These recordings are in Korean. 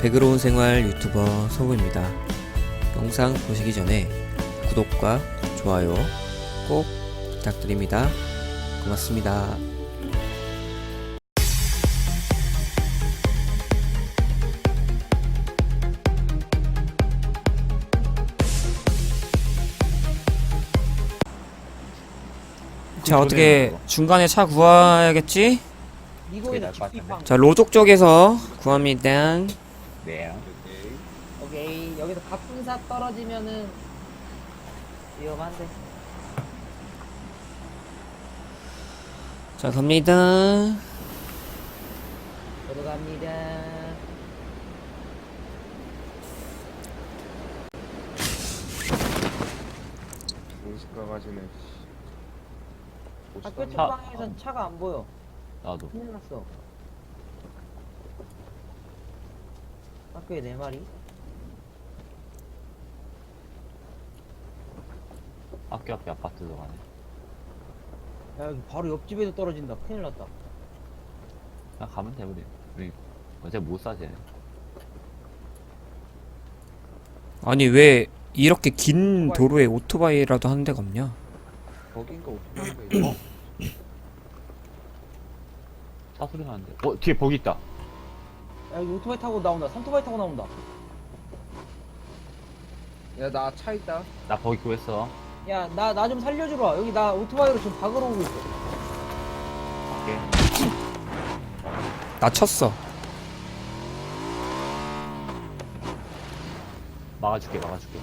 배그로운 생활 유튜버 소부입니다. 영상 보시기 전에 구독과 좋아요 꼭 부탁드립니다. 고맙습니다. 자 어떻게 중간에 차 구해야겠지? 자 로족 쪽에서 구합니다. 네. 오케이 여기서 갑분사 떨어지면은 위험한데 자 갑니다. 저도 갑니다 공식 가 가지네. 학교 차- 책방에선 차가 안 보여 나도. 큰일 났어 학교에 네 마리 학교 앞에 아파트 들어가네. 야 여기 바로 옆집에도 떨어진다 큰일 났다 그냥 가면 돼, 우리. 우리 어제 못 사지. 아니 왜 이렇게 긴 도로에 오토바이라도 하는 데가 없냐? 거긴가 오토바이가 있어. 차 소리 나는데. 어, 뒤에 버기 있다. 야 여기 오토바이 타고 나온다 삼토바이 타고 나온다 야, 나 차 있다. 나 버기 구했어. 야 나 나 좀 살려주라 여기 나 오토바이로 지금 박으러 오고 있어 오케이. 나 쳤어. 막아줄게, 막아줄게.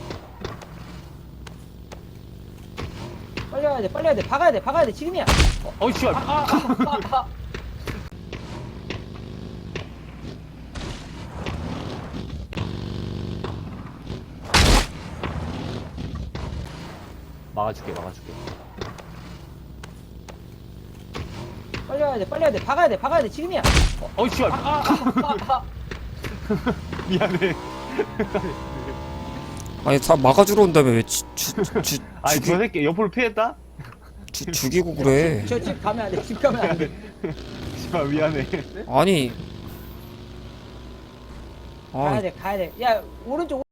빨리 와야 돼 빨리 와야 돼 박아야 돼 박아야 돼 지금이야 어, 어이, 씨발. 아, 아, 아, 아. 막아줄게, 막아줄게. 빨리 와야 돼 빨리 와야 돼 박아야 돼 박아야 돼 지금이야 어, 어이, 씨발. 아, 아, 아, 아. 미안해. 아니 다 막아주러 온다며 왜 주, 주, 주, 아니, 죽이, 저 새끼 옆으로 피했다? 주, 죽이고 그래. 저 집 가면 안 돼. 집 가면 안 돼. 씨발, 미안해. 아니. 가야 아, 돼. 가야 돼. 야, 오른쪽